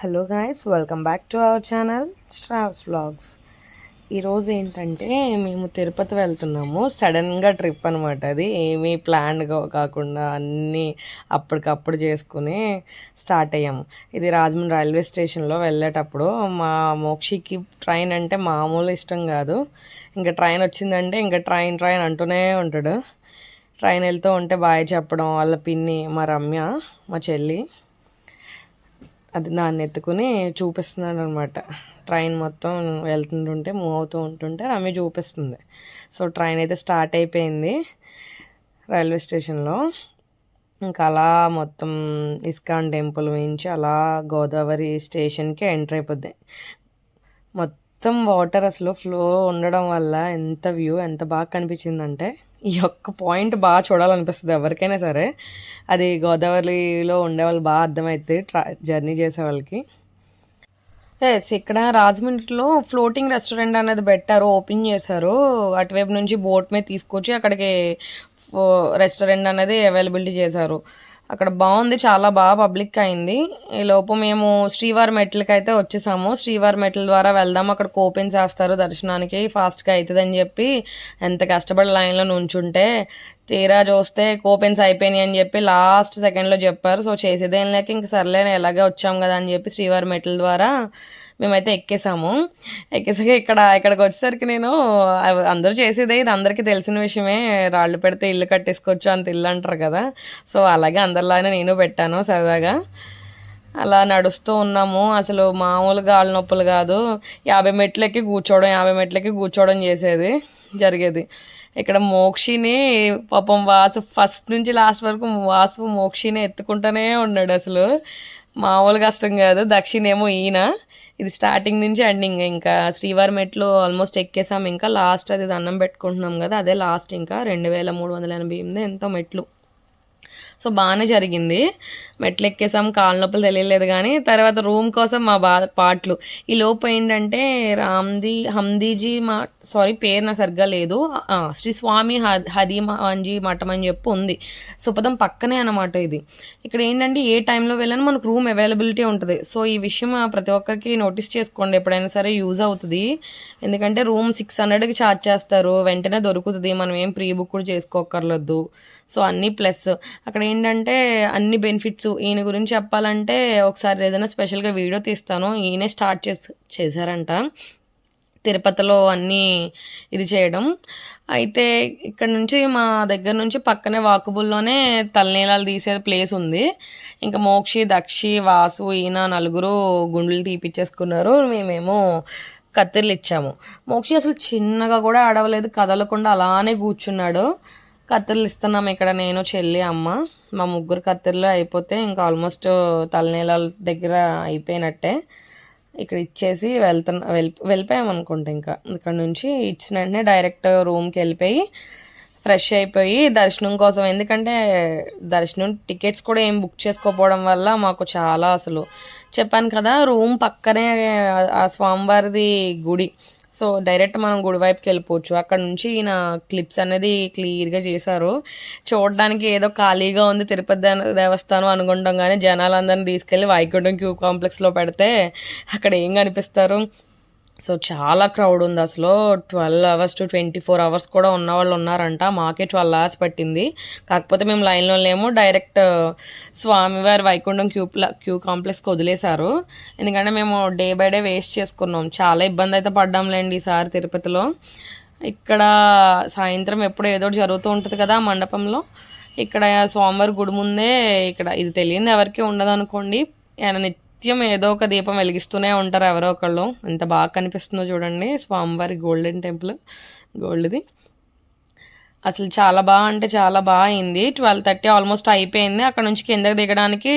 Hello guys welcome back to our channel straws vlogs ఈరోజు ఏంటంటే మేము తిరుపతి వెళ్తున్నాము. సడన్గా ట్రిప్ అనమాట అది. ఏమీ ప్లాన్గా కాకుండా అన్నీ అప్పటికప్పుడు చేసుకుని స్టార్ట్ అయ్యాము. ఇది రాజమండ్రి రైల్వే స్టేషన్లో వెళ్ళేటప్పుడు మా మోక్షికి ట్రైన్ అంటే మామూలు ఇష్టం కాదు. ఇంకా ట్రైన్ వచ్చిందంటే ఇంకా ట్రైన్ ట్రైన్ అంటూనే ఉంటాడు. ట్రైన్ వెళ్తూ ఉంటే బాయ్ చెప్పడం వాళ్ళ పిన్ని మా రమ్య మా చెల్లి అది దాన్ని ఎత్తుకుని చూపిస్తున్నాడు అనమాట ట్రైన్ మొత్తం వెళ్తుంటుంటే మూవ్ అవుతూ ఉంటుంటే రమ్య చూపిస్తుంది. సో ట్రైన్ అయితే స్టార్ట్ అయిపోయింది రైల్వే స్టేషన్లో. ఇంకా అలా మొత్తం ఇస్కాన్ టెంపుల్ నుంచి అలా గోదావరి స్టేషన్కి ఎంటర్ అయిపోద్ది. మొత్తం మొత్తం వాటర్ అసలు ఫ్లో ఉండడం వల్ల ఎంత వ్యూ ఎంత బాగా కనిపించిందంటే ఈ యొక్క పాయింట్ బాగా చూడాలనిపిస్తుంది ఎవరికైనా సరే. అది గోదావరిలో ఉండే వాళ్ళు బాగా అర్థమవుతుంది ట్రా జర్నీ చేసే వాళ్ళకి. ఎస్ ఇక్కడ రాజమండ్రిలో ఫ్లోటింగ్ రెస్టారెంట్ అనేది పెట్టారు ఓపెన్ చేశారు. అటువైపు నుంచి బోట్ మీద తీసుకొచ్చి అక్కడికి రెస్టారెంట్ అనేది అవైలబిలిటీ చేశారు. అక్కడ బాగుంది చాలా బాగా పబ్లిక్ అయింది. ఈ లోపు మేము శ్రీవారి మెట్లకి అయితే వచ్చేసాము. శ్రీవారి మెట్ల ద్వారా వెళ్దాం అక్కడ ఓపెన్ చేస్తారు దర్శనానికి ఫాస్ట్గా అవుతుందని చెప్పి ఎంత కష్టపడి లైన్లో నుంచుంటే. తీరా చూస్తే కూపెన్స్ అయిపోయినాయి అని చెప్పి లాస్ట్ సెకండ్లో చెప్పారు. సో చేసేదేం లేక ఇంక సర్లే ఎలాగే వచ్చాం కదా అని చెప్పి శ్రీవారి మెట్ల ద్వారా మేమైతే ఎక్కేసాము. ఎక్కేసాక ఇక్కడ ఇక్కడికి వచ్చేసరికి నేను అందరూ చేసేదే ఇది అందరికీ తెలిసిన విషయమే. రాళ్ళు పెడితే ఇల్లు కట్టేసుకోవచ్చు అంత ఇల్లు అంటారు కదా. సో అలాగే అందరిలానే నేను పెట్టాను సరదాగా. అలా నడుస్తూ ఉన్నాము. అసలు మామూలుగా ఆళ్ళ నొప్పులు కాదు. యాభై మెట్లకి కూర్చోవడం యాభై మెట్లకి కూర్చోవడం చేసేది జరిగేది. ఇక్కడ మోక్షిని పాపం వాసు ఫస్ట్ నుంచి లాస్ట్ వరకు వాసు మోక్షిని ఎత్తుకుంటూనే ఉన్నాడు అసలు. మామూలు కష్టం కాదు. దక్షిణేమో ఈయన. ఇది స్టార్టింగ్ నుంచి ఎండింగ్ ఇంకా. శ్రీవారి మెట్లు ఆల్మోస్ట్ ఎక్కేసాం. ఇంకా లాస్ట్ అది దండం పెట్టుకుంటున్నాం కదా. అదే లాస్ట్ ఇంకా. రెండు వేల మూడు వందల ఎనభై ఎనిమిది ఎంతో మెట్లు. సో బాగానే జరిగింది. మెట్లు ఎక్కేసాం కాళ్ళ నొప్పులు తెలియలేదు కానీ తర్వాత రూమ్ కోసం మా బా పాటలు. ఈ లోపు ఏంటంటే రామ్ది హందీజీ మా సారీ పేరు నా సరిగ్గా లేదు. శ్రీ స్వామి హది మంజీ మఠం అని చెప్పి ఉంది. సుపదం పక్కనే అనమాట ఇది. ఇక్కడ ఏంటంటే ఏ టైంలో వెళ్ళినా మనకు రూమ్ అవైలబిలిటీ ఉంటుంది. సో ఈ విషయం ప్రతి ఒక్కరికి నోటీస్ చేసుకోండి. ఎప్పుడైనా సరే యూజ్ అవుతుంది. ఎందుకంటే రూమ్ సిక్స్ హండ్రెడ్కి ఛార్జ్ చేస్తారు. వెంటనే దొరుకుతుంది. మనం ఏం ప్రీ బుక్ కూడా చేసుకోకర్లేదు సో అన్నీ ప్లస్ అక్కడ ఏంటంటే అన్ని బెనిఫిట్స్ ఈయన గురించి చెప్పాలంటే ఒకసారి ఏదైనా స్పెషల్గా వీడియో తీస్తాను. ఈయనే స్టార్ట్ చేసి చేశారంట. తిరుపతిలో అన్నీ ఇది చేయడం. అయితే ఇక్కడ నుంచి మా దగ్గర నుంచి పక్కనే వాకుబుల్లోనే తలనీలాలు తీసే ప్లేస్ ఉంది. ఇంకా మోక్షి దక్షి వాసు ఈయన నలుగురు గుండెలు తీపిచ్చేసుకున్నారు. మేమేమో కత్తిర్లు ఇచ్చాము మోక్షి అసలు చిన్నగా కూడా అడవలేదు కదలకుండా అలానే కూర్చున్నాడు. కత్తెరలు ఇస్తున్నాం ఇక్కడ నేను చెల్లి అమ్మ. మా ముగ్గురు కత్తెరలు అయిపోతే ఇంకా ఆల్మోస్ట్ తలనీళ్ళ దగ్గర అయిపోయినట్టే. ఇక్కడ ఇచ్చేసి వెళ్తున్నా వెళ్ళి వెళ్ళిపోయామనుకుంటా ఇంకా. ఇక్కడ నుంచి ఇచ్చిన వెంటనే డైరెక్ట్ రూమ్కి వెళ్ళిపోయి ఫ్రెష్ అయిపోయి దర్శనం కోసం. ఎందుకంటే దర్శనం టికెట్స్ కూడా ఏం బుక్ చేసుకోకపోవడం వల్ల మాకు చాలా అసలు. చెప్పాను కదా రూమ్ పక్కనే ఆ స్వామివారిది గుడి. సో డైరెక్ట్ మనం గుడివైపుకి వెళ్ళిపోవచ్చు. అక్కడ నుంచి ఈయన క్లిప్స్ అనేది క్లియర్గా చేశారు. చూడడానికి ఏదో ఖాళీగా ఉంది తిరుపతి దేవస్థానం అనుకుంటాం కానీ జనాలందరినీ తీసుకెళ్ళి వైకుంఠం క్యూ కాంప్లెక్స్లో పెడితే అక్కడ ఏం కనిపిస్తారు? సో చాలా క్రౌడ్ ఉంది అసలు. Twelve hours to twenty four hours కూడా ఉన్న వాళ్ళు ఉన్నారంట. మాకే ట్వెల్వ్ అవర్స్ పట్టింది. కాకపోతే మేము లైన్లో లేము. డైరెక్ట్ uh, స్వామివారి వైకుంఠం క్యూ క్యూ కాంప్లెక్స్కి వదిలేశారు. ఎందుకంటే మేము డే బై డే వేస్ట్ చేసుకున్నాం. చాలా ఇబ్బంది అయితే పడ్డాంలేండి ఈసారి తిరుపతిలో. ఇక్కడ సాయంత్రం ఎప్పుడు ఏదో జరుగుతూ ఉంటుంది కదా మండపంలో. ఇక్కడ స్వామివారి గుడి ముందే ఇక్కడ ఇది తెలియదు ఎవరికి ఉండదు అనుకోండి ఆయన నిత్యం ఏదో ఒక దీపం వెలిగిస్తూనే ఉంటారు ఎవరో ఒకళ్ళు. ఎంత బాగా కనిపిస్తుందో చూడండి. స్వామివారి గోల్డెన్ టెంపుల్. గోల్డ్ది. అసలు చాలా బాగా అంటే చాలా బాగా అయింది. ట్వెల్వ్ థర్టీ ఆల్మోస్ట్ అయిపోయింది. అక్కడ నుంచి కిందకి దిగడానికి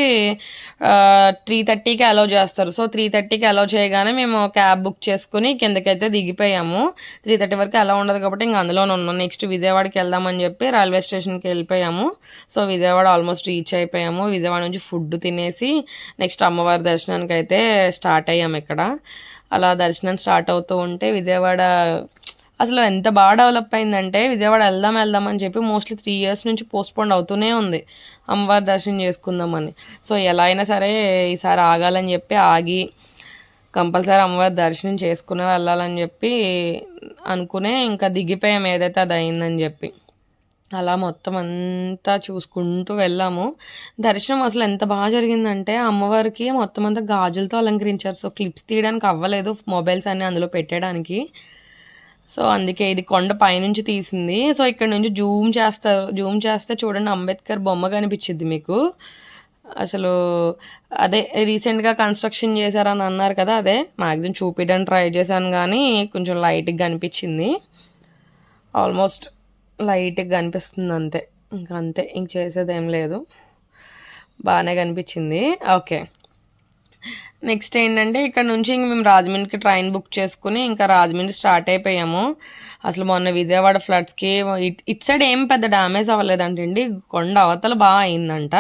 త్రీ థర్టీకి అలౌ చేస్తారు. సో త్రీ థర్టీకి అలౌ చేయగానే మేము క్యాబ్ బుక్ చేసుకుని కిందకైతే దిగిపోయాము. త్రీ థర్టీ వరకు అలా ఉండదు కాబట్టి ఇంక అందులోనే ఉన్నాం. నెక్స్ట్ విజయవాడకి వెళ్దామని చెప్పి రైల్వే స్టేషన్కి వెళ్ళిపోయాము. సో విజయవాడ ఆల్మోస్ట్ రీచ్ అయిపోయాము. విజయవాడ నుంచి ఫుడ్ తినేసి నెక్స్ట్ అమ్మవారి దర్శనానికి అయితే స్టార్ట్ అయ్యాము ఇక్కడ. అలా దర్శనం స్టార్ట్ అవుతూ ఉంటే విజయవాడ అసలు ఎంత బాగా డెవలప్ అయిందంటే విజయవాడ వెళ్దాం వెళ్దాం అని చెప్పి మోస్ట్లీ త్రీ ఇయర్స్ నుంచి పోస్ట్పోండ్ అవుతూనే ఉంది. అమ్మవారి దర్శనం చేసుకుందామని. సో ఎలా అయినా సరే ఈసారి ఆగాలని చెప్పి ఆగి కంపల్సరీ అమ్మవారి దర్శనం చేసుకునే వెళ్ళాలని చెప్పి అనుకునే ఇంకా దిగిపోయాం ఏదైతే అది అయిందని చెప్పి. అలా మొత్తం అంతా చూసుకుంటూ వెళ్ళాము. దర్శనం అసలు ఎంత బాగా జరిగిందంటే అమ్మవారికి మొత్తం అంతా గాజులతో అలంకరించారు. సో క్లిప్స్ తీయడానికి అవ్వలేదు మొబైల్స్ అన్నీ అందులో పెట్టడానికి సో అందుకే ఇది కొండ పైనుంచి తీసింది. సో ఇక్కడ నుంచి జూమ్ చేస్తారు జూమ్ చేస్తే చూడండి అంబేద్కర్ బొమ్మ కనిపించింది మీకు. అసలు అదే రీసెంట్గా కన్స్ట్రక్షన్ చేశారని అన్నారు కదా అదే మ్యాక్సిమం చూపించడానికి ట్రై చేశాను కానీ కొంచెం లైట్గా కనిపించింది. ఆల్మోస్ట్ లైట్గా కనిపిస్తుంది అంతే. ఇంకా అంతే ఇంక చేసేది ఏం లేదు. బాగానే కనిపించింది. ఓకే. నెక్స్ట్ ఏంటంటే ఇక్కడ నుంచి ఇంక మేము రాజమండ్రికి ట్రైన్ బుక్ చేసుకుని ఇంకా రాజమండ్రి స్టార్ట్ అయిపోయాము. అసలు మొన్న విజయవాడ ఫ్లడ్స్కి ఇట్ ఇట్ సైడ్ ఏం పెద్ద డ్యామేజ్ అవ్వలేదంటండి. కొండ అవతల బాగా అయిందంట.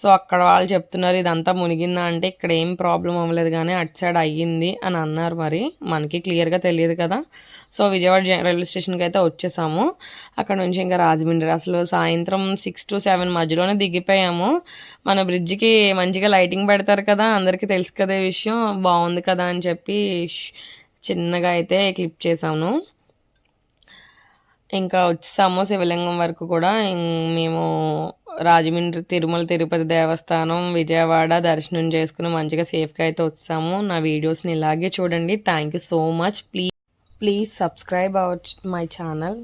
సో అక్కడ వాళ్ళు చెప్తున్నారు ఇదంతా మునిగిందా? అంటే ఇక్కడ ఏం ప్రాబ్లం అవ్వలేదు కానీ అటు సైడ్ అయ్యింది అని అన్నారు మరి. మనకి క్లియర్గా తెలియదు కదా. సో విజయవాడ రైల్వే స్టేషన్కి అయితే వచ్చేసాము. అక్కడ నుంచి ఇంకా రాజమండ్రి. అసలు సాయంత్రం సిక్స్ టు సెవెన్ మధ్యలోనే దిగిపోయాము. మన బ్రిడ్జ్కి మంచిగా లైటింగ్ పెడతారు కదా. అందరికీ తెలుసు కదా విషయం. బాగుంది కదా అని చెప్పి చిన్నగా అయితే క్లిప్ చేసాము ఇంకా వచ్చేసాము శివలింగం వరకు కూడా. మేము రాజమండ్రి తిరుమల తిరుపతి దేవస్థానం విజయవాడ దర్శనం చేసుకుని మంచిగా సేఫ్గా అయితే వచ్చాము. నా వీడియోస్ని ఇలాగే చూడండి. Thank you so much please please subscribe our my channel